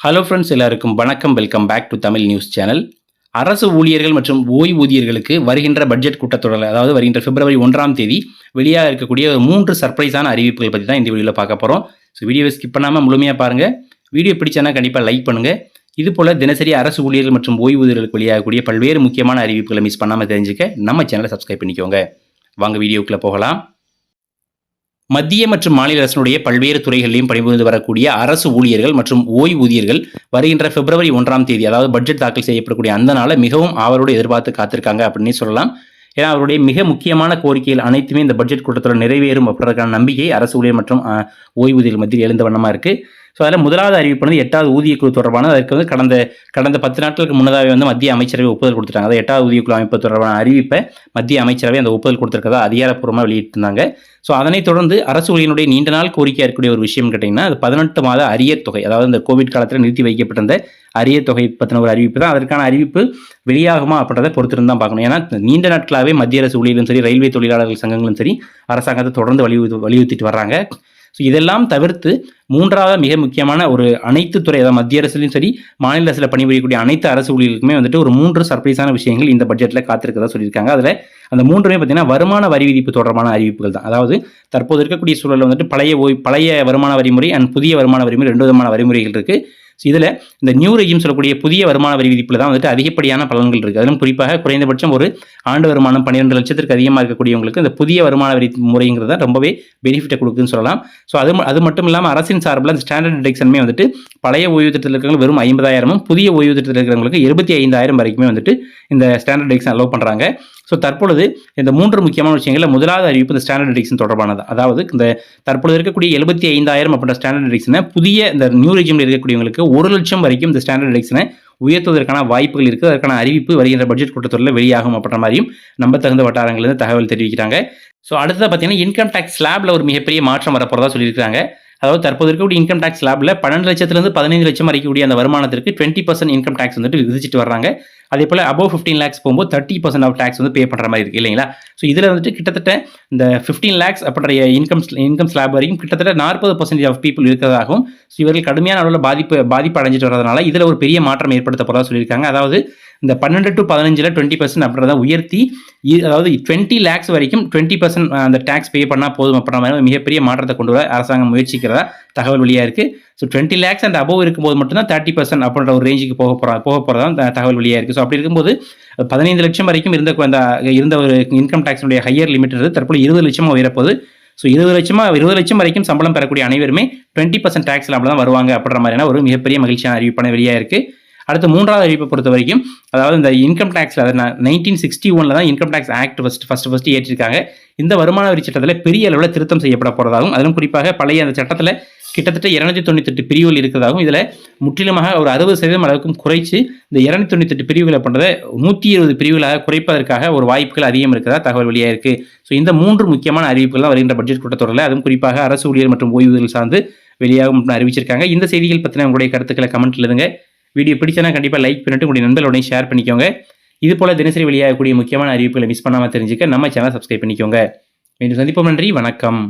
Hello friends எல்லாருக்கும் வணக்கம். Welcome back to Tamil news channel அரசு ஊழியர்கள் மற்றும் ஓய்வூதியர்களுக்கு வருகின்ற பட்ஜெட் கூட்டத்தொடரில் அதாவது வருகின்ற பிப்ரவரி ஒன்றாம் தேதி வெளியாக இருக்கக்கூடிய ஒரு மூன்று சர்ப்ரைஸான அறிவிப்புகள் பற்றி தான் இந்த வீடியோவில் பார்க்க போகிறோம் ஸோ வீடியோவை ஸ்கிப் பண்ணாமல் முழுமையாக பாருங்கள் வீடியோ பிடிச்சனா கண்டிப்பாக லைக் பண்ணுங்கள் இது போல் தினசரி அரசு ஊழியர்கள் மற்றும் ஓய்வூதியர்களுக்கு வெளியாகக்கூடிய பல்வேறு முக்கியமான அறிவிப்புகளை மிஸ் பண்ணாமல் தெரிஞ்சுக்க நம்ம சேனலை சப்ஸ்கிரைப் பண்ணிக்கோங்க. வாங்க வீடியோக்குள்ளே போகலாம். மத்திய மற்றும் மாநில அரசினுடைய பல்வேறு துறைகளிலும் பணிபுரிந்து வரக்கூடிய அரசு ஊழியர்கள் மற்றும் ஓய்வூதியர்கள் வருகின்ற பிப்ரவரி ஒன்றாம் தேதி அதாவது பட்ஜெட் தாக்கல் செய்யப்படக்கூடிய அந்த நாளை மிகவும் அவரோடு எதிர்பார்த்து காத்திருக்காங்க அப்படின்னு சொல்லலாம். ஏன்னா அவருடைய மிக முக்கியமான கோரிக்கைகள் அனைத்துமே இந்த பட்ஜெட் கூட்டத்தில் நிறைவேறும் அப்படின்றதுக்கான நம்பிக்கை அரசு ஊழியர் மற்றும் ஓய்வூதியர்கள் மத்தியில் எழுந்த வண்ணமாக இருக்குது ஸோ அதில் முதலாவது அறிவிப்பு வந்து எட்டாவது ஊதியக்குழு தொடர்பான அதற்கு வந்து கடந்த கடந்த பத்து நாட்களுக்கு முன்னதாகவே வந்து மத்திய அமைச்சரவை ஒப்புதல் கொடுத்துட்டாங்க அதாவது எட்டாவது ஊதியக்குழு அமைப்பு தொடர்பான அறிவிப்பை மத்திய அமைச்சரவை அந்த ஒப்புதல் கொடுத்துருக்கதா அதிகாரப்பூர்வமாக வெளியிட்டிருந்தாங்க. ஸோ அதனைத் தொடர்ந்து அரசு ஊழியனுடைய நீண்ட நாள் கோரிக்கையாக இருக்கக்கூடிய ஒரு விஷயம் கேட்டிங்கன்னா அது பதினெட்டு மாத அரியர் தொகை அதாவது இந்த கோவிட் காலத்தில் நிறுத்தி வைக்கப்பட்டிருந்த அரியர் தொகை பற்றின ஒரு அறிவிப்பு தான். அதற்கான அறிவிப்பு வெளியாகுமா அப்படின்றத பொறுத்திருந்து தான் பார்க்கணும். ஏன்னா நீண்ட நாட்களாகவே மத்திய அரசு ஊழியர்களும் சரி ரயில்வே தொழிலாளர்கள் சங்கங்களும் சரி அரசாங்கத்தை தொடர்ந்து வலியுறுத்தி வலியுறுத்திட்டு வர்றாங்க. ஸோ இதெல்லாம் தவிர்த்து மூன்றாவது மிக முக்கியமான ஒரு அனைத்து துறை அதாவது மத்திய அரசுலையும் சரி மாநில அரசில் பணிபுரியக்கூடிய அனைத்து அரசு ஊழியர்களுக்குமே வந்துட்டு ஒரு மூன்று சர்ப்ரைஸான விஷயங்கள் இந்த பட்ஜெட்டில் காத்திருக்கதா சொல்லியிருக்காங்க. அதில் அந்த மூன்றுமே பார்த்தீங்கன்னா வருமான வரி விதிப்பு தொடர்பான அறிவிப்புகள் தான். அதாவது தற்போது இருக்கக்கூடிய சூழலில் வந்துட்டு பழைய ஓய் பழைய வருமான வரிமுறை அண்ட் புதிய வருமான வரிமுறை ரெண்டு விதமான வரிமுறைகள் இருக்குது இதில் இந்த நியூ ரெஜிம் சொல்லக்கூடிய புதிய வருமான வரி விதிப்பில் தான் வந்துட்டு அதிகப்படியான பலன்கள் இருக்குது அதிலும் குறிப்பாக குறைந்தபட்சம் ஒரு ஆண்டு வருமானம் பன்னிரெண்டு லட்சத்திற்கு அதிகமாக இருக்கக்கூடியவங்களுக்கு இந்த புதிய வருமான வரி முறைங்கிறது தான் ரொம்பவே பெனிஃபிட்டை கொடுக்குதுன்னு சொல்லலாம். ஸோ அது அது மட்டும் இல்லாமல் அரசின் சார்பில் அந்த ஸ்டாண்டர்ட் டிடெக்ஷனுமே வந்துட்டு பழைய ஓய்வு திட்டத்தில் இருக்கிறவங்க வெறும் ஐம்பதாயிரமும் புதிய ஓய்வூதியத்தில் இருக்கிறவங்களுக்கு இருபத்தி ஐந்தாயிரம் வரைக்குமே வந்துட்டு இந்த ஸ்டாண்டர்ட் டிடெக்ஷன் அலோவ் பண்ணுறாங்க ஸோ தற்பொழுது இந்த மூன்று முக்கியமான விஷயங்களில் முதலாவது அறிவிப்பு இந்த ஸ்டாண்டர்ட் டிடெக்ஷன் தொடர்பானது. அதாவது இந்த தற்பொழுது இருக்கக்கூடிய எழுபத்தி ஐந்தாயிரம் அப்படின்ற ஸ்டாண்டர்ட் டிடெக்ஷனை புதிய இந்த நியூ ரெஜிமில் இருக்கக்கூடியவங்களுக்கு ஒரு லட்சம் வரைக்கும் இந்த ஸ்டாண்டர்ட் டிடெக்ஷனை உயர்த்துவதற்கான வாய்ப்புகள் இருக்குது அதற்கான அறிவிப்பு வருகின்ற பட்ஜெட் கூட்டத்தொடரில் வெளியாகும் அப்படின்ற மாதிரியும் நம்ப தகுந்த வட்டாரங்கள்லேருந்து தகவல் தெரிவிக்கிறாங்க. ஸோ அடுத்தது பார்த்தீங்கன்னா இன்கம் டேக்ஸ் ஸ்லாப்ல ஒரு மிகப்பெரிய மாற்றம் வரப்போகிறதா சொல்லியிருக்காங்க அதாவது தற்போது இருக்கக்கூடிய இன்கம் டேக்ஸ் லேபில் பன்னெண்டு லட்சத்திலிருந்து பதினைந்து லட்சம் வரைக்கக்கூடிய அந்த வருமானத்திற்கு டுவெண்ட்டி பர்சன்ட் இன்கம் டேக்ஸ் வந்துட்டு விதிச்சிட்டு வர்றாங்க. அதே போல் அபோவ் ஃபிஃப்டீன் லேக்ஸ் போகும்போது தேர்ட்டி பர்சன்ட் ஆஃப் டேக்ஸ் வந்து பே பண்ணுற மாதிரி இருக்குது இல்லைங்களா? ஸோ இதில் வந்துட்டு கிட்டத்தட்ட இந்த ஃபிஃப்டீன் லேக்ஸ் அப்படின்ற இன்கம் இன்கம் ஸ்லாப் வரைக்கும் கிட்டத்தட்ட நாற்பது பர்சன்டேஜ் ஆஃப் பீப்புள் இருக்கிறதாகவும் ஸோ இவர்கள் கடுமையான அளவில் பாதிப்பு பாதிப்பு அடைஞ்சிட்டு வரதுனால இதில் ஒரு பெரிய மாற்றம் ஏற்படுத்த போகிறதா சொல்லியிருக்காங்க. அதாவது இந்த பன்னெண்டு டு பதினஞ்சில் டுவெண்ட்டி பர்சன்ட் அப்படின்றத உயர்த்தி அதாவது டுவெண்ட்டி லேக்ஸ் வரைக்கும் டுவெண்ட்டி பர்சன்ட் அந்த டேக்ஸ் பே பண்ணால் போதும் அப்படின்ற மாதிரி மிகப்பெரிய மாற்றத்தை கொண்டு வர அரசாங்கம் முயற்சிக்கிறதா தகவல் வெளியாக இருக்குது so twenty lakhs and above இருக்கும்போது மட்டும்தான் தேர்ட்டி பர்சன்ட் அப்படின்ற ஒரு ரேஞ்சுக்கு போக போகிறா போக போகிறதா தகவல் வெளியாக இருக்குது ஸோ அப்படி இருக்கும்போது பதினைந்து லட்சம் வரைக்கும் இருந்த அந்த இருந்த ஒரு இன்கம் டேக்ஸினுடைய ஹையர் லிமிட் தற்போது இருபது லட்சமாக உயரப்போது ஸோ இருபது லட்சமா இருபது லட்சம் வரைக்கும் சம்பளம் பெறக்கூடிய அனைவருமே டுவெண்ட்டி பர்சன்ட் டேக்ஸ் தான் வருவாங்க அப்படின்ற மாதிரியான ஒரு மிகப்பெரிய மகிழ்ச்சியான அறிவிப்பான வெளியாக இருக்குது அடுத்து மூன்றாவது அறிவிப்பை பொறுத்த வரைக்கும் அதாவது இந்த இன்கம் டேக்ஸில் அதை நைன்டீன் சிக்ஸ்டி ஒனில் தான் income tax act first first first ஏற்றிருக்காங்க. இந்த வருமான வரி சட்டத்தில் பெரிய அளவில் திருத்தம் செய்யப்பட போகிறதாகவும் அதிலும் குறிப்பாக பழைய அந்த சட்டத்தில் கிட்டத்தட்ட இரநூத்தி தொண்ணூத்தெட்டு பிரிவுகள் இருக்கிறதாகவும் இதில் முற்றிலுமாக ஒரு அறுபது சதவீதம் அளவுக்கும் குறைச்சு இந்த இரநூத்தி தொண்ணூத்தெட்டு பிரிவுகளை பண்ணுறதை நூற்றி இருபது பிரிவுகளாக குறைப்பதற்காக ஒரு வாய்ப்புகள் அதிகம் இருக்கிறதா தகவல் வெளியாக இருக்குது ஸோ இந்த மூன்று முக்கியமான அறிவிப்புகள் தான் வருகின்ற பட்ஜெட் கூட்டத்தொடரில் அதுவும் குறிப்பாக அரசு ஊழியர் மற்றும் ஓய்வூதியர்கள் சார்ந்து வெளியாகும் அறிவிச்சிருக்காங்க. இந்த செய்திகள் பற்றின உங்களுடைய கருத்துக்களை கமெண்ட்ல எழுதுங்க. வீடியோ பிடிச்சனா கண்டிப்பாக லைக் பண்ணிட்டு உங்களுடைய நண்பர்களுடைய ஷேர் பண்ணிக்கோங்க. இது போல தினசரி வெளியாகக்கூடிய முக்கியமான அறிவிப்புகளை மிஸ் பண்ணாமல் தெரிஞ்சுக்க நம்ம சேனல் சப்ஸ்கிரைப் பண்ணிக்கோங்க. மீண்டும் சந்திப்போம் நன்றி வணக்கம்.